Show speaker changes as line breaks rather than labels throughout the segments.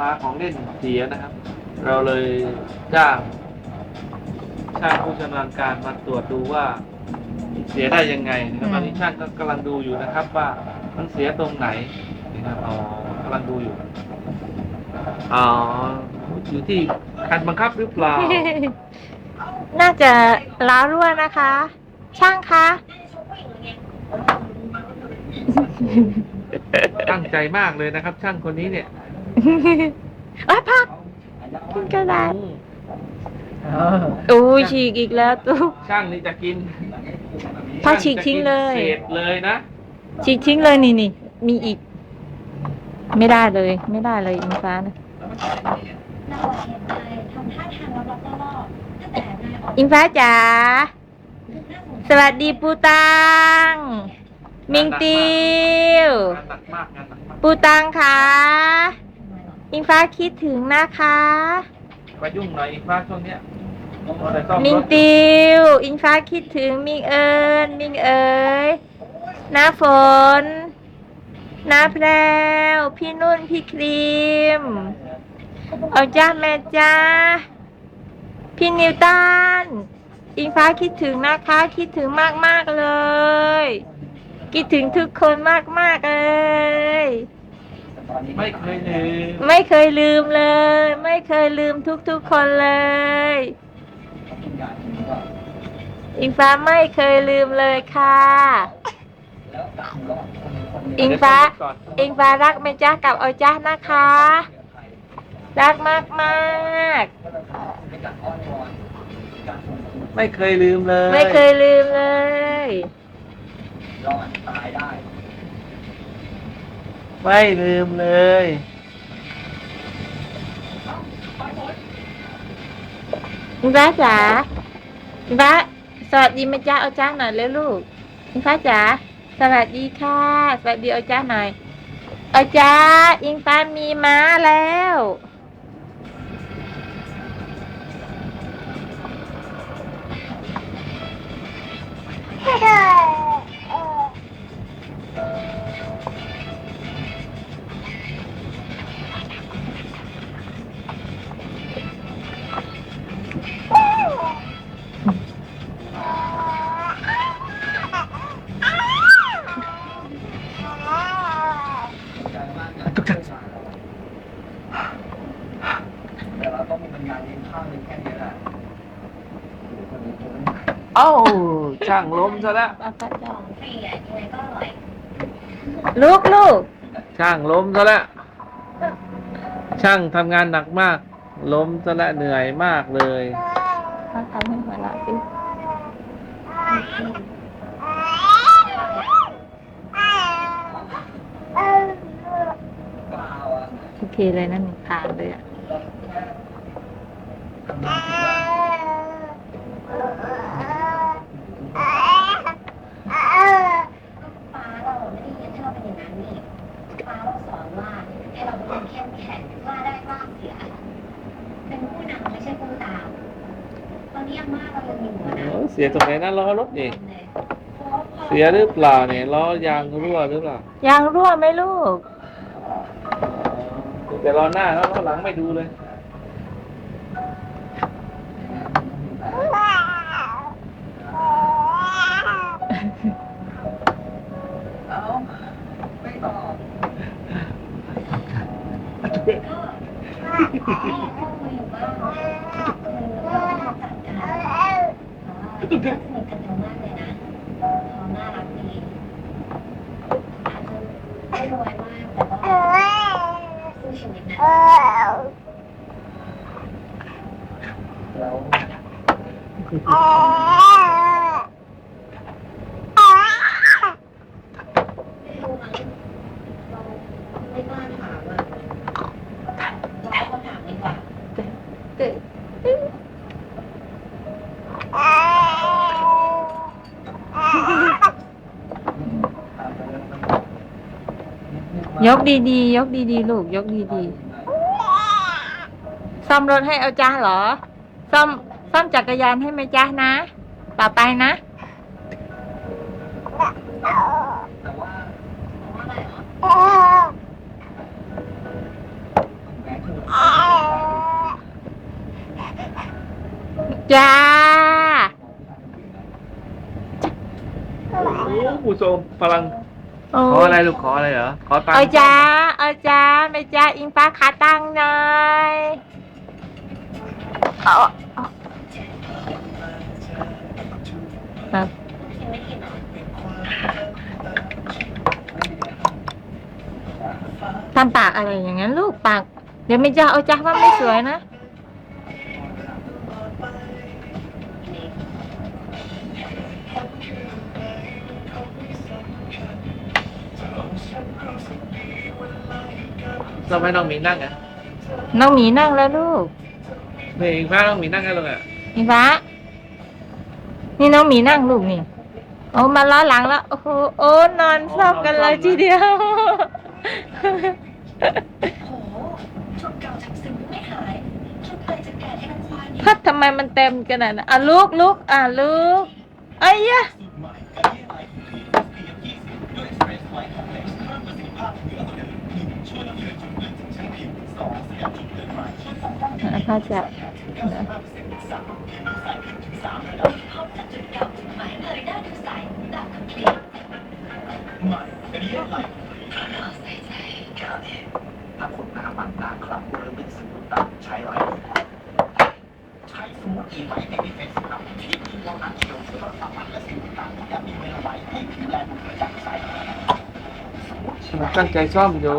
มาของเล่นเสียนะครับ เราเลยจ้างช่างผู้ชำนาญการมาตรวจดูว่าเสียได้ยังไงนะครับ
อืม
ตอนนี้ช่างก็กำลังดูอยู่นะครับ ว่ามันเสียตรงไหนนะครับอ๋อกำลังดูอยู่อ๋ออยู่ที่คันบังคับหรือเปล่า
น่าจะล้ารั่วนะคะ ช่างคะ
ตั้งใจมากเลยนะครับ ช่างคนนี้เนี่ย
เอ้ยพักกินกระดาษ
อืม
อู้ฉีกอีกแล้วตุ๊ก
ช่างนี่จะกิน
ถ้าฉีกทิ้งเลย
เศษเลยนะ
ฉีกทิ้งเลยนี่นี่มีอีก ไม่ได้เลย ไม่ได้เลยอิงฟ้านะ
นายเห็นนายทำท่าทางลับๆล่อๆตั้งแต่นายออก
อิงฟ้าจ๋า
น่าสง
สวัสดีปูตัง มิงติว
งานหนักมากงานหนักมาก
ปูตังค่ะ
สัยหร อก
อิงฟ้าคิดถึงนะคะ
ไปยุ่งหน่อยอีกฟ้าช่วงเนี้ยมัวแต่ซ่อม
มิง
รถ
ติว อิงฟ้าคิดถึงมิงเอิญมิงเอ๋ยน้าฝนน้าแพรวพี่นุ่นพี่ครีม เอาจ้าแม่จ้า พี่นิวตันอิงฟ้าคิดถึงนะคะ คิดถึงมากมากๆเลย คิดถึงทุกคนมากมากๆเลย
ไม่เคยลืม
ไม่เคยลืมเลย ไม่เคยลืมทุกๆคนเลย อิงฟ้าไม่เคยลืมเลยค่ะ อิงฟ้า
เดี๋ยวซ่อมรถก่อน
อิงฟ้ารักแม่จ้ากับเอาจ้านะคะ รักมากมาก
ไม่เคยลืมเลย
ๆไม่เคยลืมเลย
ไม่ลืมเลย
อิงฟ้าจ๋าอิงฟ้าสวัสดีแม่จ้าเอาจ้าหน่อยเลยลูกอิงฟ้าจ๋าสวัสดีค่ะ สวัสดีเอาจ้าหน่อยเอาจ้าอิงฟ้ามีม้าแล้ว
เอ้าช่างล้มซะแล้ว
เอาฟ้าจ้า
ของฟรีอะยังไงก็อร่อย
ลูกลูก
ช่างล้มซะแล้วช่างทำงานหนักมาก ล้มซะแล้วเหนื่อยมากเลย
เขาทำให้หัวเราะสิโอเคเลยนั่นผ่านเลยอะ
ก็ฟ้าเราไม่ได้ยึดให้เราเป็นอย่างนั้นนี่ฟ้าเราสอนว่าให้เราเป็นคนเข้มแข็งกล้าได้กล้าเสีย เป็นผู้นำไม่ใช่ผู้ตาม ตอนนี้อาม่าเรายังอยู่นะ
โอ้ยเสียตรงไหนนะล้อรถนี่
เลยเพราะว่าพอ
เสียหรือเปล่าเนี่ยล้อยางรั่วหรือเปล่า
ยังรั่วไหมลูก
แต่ล้อหน้าแล้วล้อหลังไม่ดูเลย
ก็ที่เข้ามาอยู่บ้างคือเราต้องจัดการ แต่าสนิทกันเร็วมากเลยนะเขาน่ารักดีอาจจะไม่รวยมากแต่ว่าสู้ชีวิตนะไม่รู้มั้งเราไม่กล้าถามอะเราให้เขาถามดีกว่า
ยกดีๆ ยกดีๆ ลูก ยกดีๆ ซ่อมรถให้เอาจ้าเหรอ ซ่อม ซ่อมจักรยานให้ไหมจ้านะ ต่อไปนะ จ้า
โอ้โหผู้ชมพลัง
โอ้
ขออะไรลูกขออะไรเหรอขอตังค์
เอาจ้าเอาจ้าไม่จ้าอิงฟ้าขาตั้งหน่อยเอาเอาเอาทำปากอะไรอย่างนั้นลูกปาก เดี๋ยวไม่จ้าเอาจ้าว่าไม่สวยนะ
เราไม่ต้องมีนั่งอะ
น้องหมีนั่งแล้วลูก
เพลงฟ้าต้องมีนั่งกันลงอะ
อิงฟ้า นี่น้องหมีนั่งลูกนี่ โอ้มาล้อหลังแล้ว โอ้โหโอ้นอนเศร้ากันเลยทีเดียว
โหชุดเก่าจากซึมไม่หายชุดเลยจะแก่ให้มันควาน
พัดทำไมมันเต็มขนาดนั้นอะลูกลูกอะลูกไอ้ยะ
ถ้าจะนะ
ถ้าคุณน้ำมันตาครับเริ่มเป็นสมุนตาใช้ไรใช้สมุนอีไว้ในดิเฟส์ครัที่มีเท่านั้นเกี่ยวกับมันและสมุนตางจะมีเวลาที่ผิลดูกรจางใส
ตั้งใจซ่อมอยู่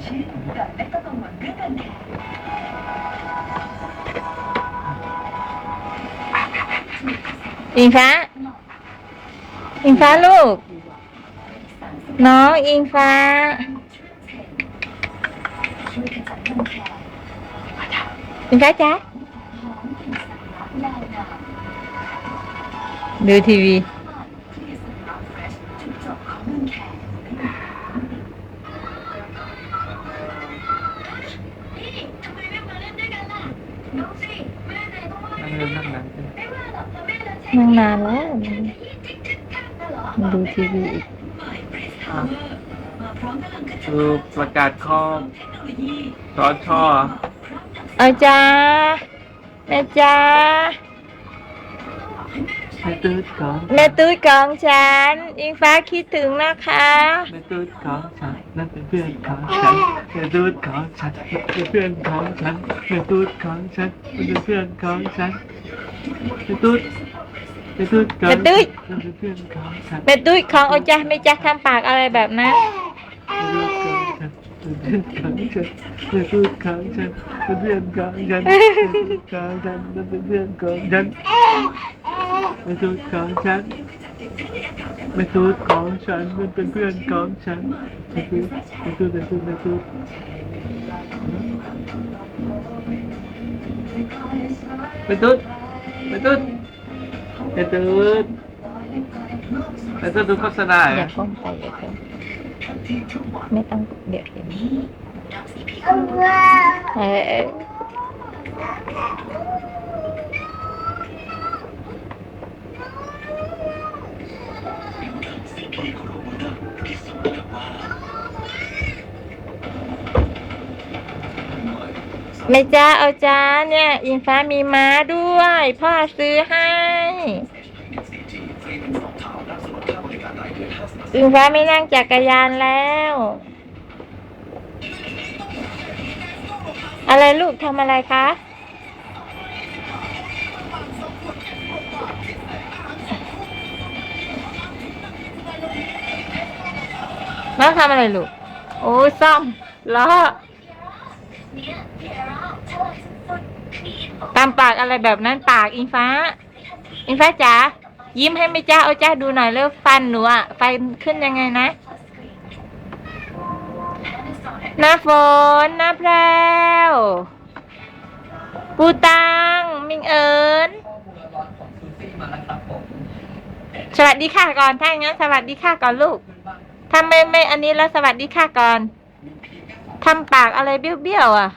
실수가 뺏었던 건
끝났네. Yên phá Yên Đưa TV นั่งนาน
แล้
วมัน
ดูทีวี
อีกหมายเบรสทาวเวอร์มาพร้อมกำลังกระ
ดูประกาศคอม
เทคโนโลยี
สอนช่อ
เอาจาแม่จ้า
ไม่ตืดของ
แม่ตุ้ยกองฉัน อิงฟ้าคิดถึงนะคะ
ไม่ตืดของฉันนั่นเป็นเพื่อนของฉันไม่ตืดของฉันเป็นเพื่อนของฉันไม่ตืดของฉันเป็นเพื่อนของฉันไม่ตืด เม็ด
ตุ้ย
เม็
ดตุ้ยของโอจ้าไม่จ้าทำปากอะไรแบบนั้น
เป็นเพื่อนของฉันเป็นเพื่อนของฉันเป็นเพื่อนของฉันเป็นเพื่อนของฉันเป็นตูดของฉันมันเป็นเพื่อนของฉันเป็นตูดเป็นตูดเป็นตูดเป็นตูดเป็นตูด จะตื่นแล้วก็ดูโฆษณา
อย่าก้มไปอยมไม่ต้องเดี๋ยวเห็นเออピッコロまたピッソまたわー ไม่จ้าเอาจ้าเนี่ยอิงฟ้ามีม้าด้วย พ่อซื้อให้อิงฟ้าไม่นั่งจักรยานแล้ว อะไรลูกทำอะไรคะน้องทำอะไรลูก โอ้ซ่อมล้อ ตามปากอะไรแบบนั้นปากอิงฟ้า อิงฟ้าจ๋ายิ้มให้ไม่จ้าเอาจ้าดูหน่อยเร็วฟันหนูอะฟันขึ้นยังไงนะหน้าฝนหน้าแพรวปูตังมิงเอิญสวัสดีค่ะก่อนถ้าอย่างนั้นสวัสดีค่ะก่อนลูกถ้าไมไม่อันนี้แล้วสวัสดีค่ะก่อนทำปากอะไรเบี้ยวๆอะ